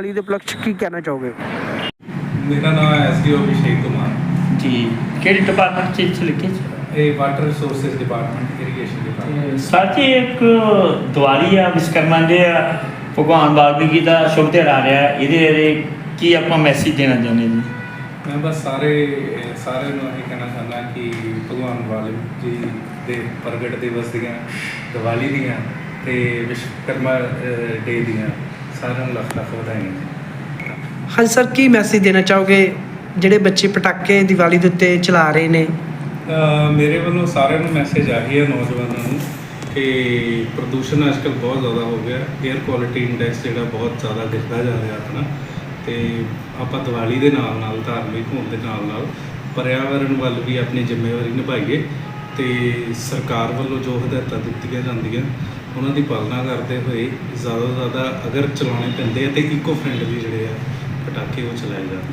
ਦੀਵਾਲੀ ਦੇ ਉਪਲਕਸ਼ ਕੀ ਕਹਿਣਾ ਚਾਹੋਗੇ? ਮੇਰਾ ਨਾਮ ਹੈ ਐਸਡੀਓ ਅਭਿਸ਼ੇਕ ਕੁਮਾਰ। ਜੀ। ਕਿਹੜੀ ਡਿਪਾਰਟਮੈਂਟ ਚ ਇੱਥੇ ਲਿਖੇ ਸੀ ਇਹ water resources department irrigation department sir ji ਇੱਕ ਦੀਵਾਲੀ ਆ ਵਿਸ਼ਕਰਮਾ ਦੇ ਆ ਭਗਵਾਨ ਵਾਲਮੀਕੀ ਦਾ ਸ਼ੁਭ ਦਿਹਾੜਾ ਆ ਰਿਹਾ ਇਹਦੇ ਬਾਰੇ ਕੀ ਆਪਾਂ ਮੈਸੇਜ ਦੇਣਾ ਚਾਹੁੰਦੇ ਜੀ? ਮੈਂ ਬਸ ਸਾਰੇ ਸਾਰਿਆਂ ਨੂੰ ਇਹ ਕਹਿਣਾ ਚਾਹੁੰਦਾ ਕਿ ਭਗਵਾਨ ਵਾਲਮੀਕ ਜੀ ਦੇ ਪ੍ਰਗਟ ਦਿਵਸ ਦੀਆਂ ਦੀਵਾਲੀ ਦੀਆਂ ਤੇ ਵਿਸ਼ਵਕਰਮਾ ਡੇ ਦੀਆਂ ਸਾਰਿਆਂ ਨੂੰ ਲੱਖ ਲੱਖ ਵਧਾਈਆਂ ਹਾਂਜੀ ਸਰ ਕੀ ਮੈਸੇਜ ਦੇਣਾ ਚਾਹੋਗੇ? ਜਿਹੜੇ ਬੱਚੇ ਪਟਾਕੇ ਦੀਵਾਲੀ ਦੇ ਉੱਤੇ ਚਲਾ ਰਹੇ ਨੇ। ਮੇਰੇ ਵੱਲੋਂ ਸਾਰਿਆਂ ਨੂੰ ਮੈਸੇਜ ਆਹੀ ਹੈ ਨੌਜਵਾਨਾਂ ਨੂੰ ਕਿ ਪ੍ਰਦੂਸ਼ਣ ਅੱਜਕੱਲ ਬਹੁਤ ਜ਼ਿਆਦਾ ਹੋ ਗਿਆ। 에ਅਰ ਕੁਆਲਿਟੀ ਇੰਡੈਕਸ ਜਿਹੜਾ ਬਹੁਤ ਜ਼ਿਆਦਾ ਦਿਖਦਾ ਜਾ ਰਿਹਾ ਆਪਣਾ। ਤੇ ਆਪਾਂ ਦੀਵਾਲੀ ਦੇ ਨਾਲ ਨਾਲ ਧਾਰਮਿਕ ਹੋਣ ਦੇ ਨਾਲ ਨਾਲ ਪਰਿਆਵਰਣ ਵੱਲ ਵੀ ਆਪਣੀ ਜ਼ਿੰਮੇਵਾਰੀ ਨਿਭਾਈਏ। ਤੇ ਸਰਕਾਰ ਵੱਲੋਂ ਜੋ ਹਦਾਇਤਾਂ ਦਿੱਤੀਆਂ ਜਾਂਦੀਆਂ, ਉਹਨਾਂ ਦੀ ਪਾਲਣਾ ਕਰਦੇ ਹੋਏ ਜ਼ਿਆਦਾ ਤੋਂ ਜ਼ਿਆਦਾ ਅਗਰ ਚਲਾਉਣੇ ਪੈਂਦੇ ਆ ਤੇ ਇਕੋ ਫ੍ਰੈਂਡਲੀ ਜਿਹੜੇ ਆ, ਪਟਾਕੇ ਉਹ ਚਲਾਏ ਜਾਣ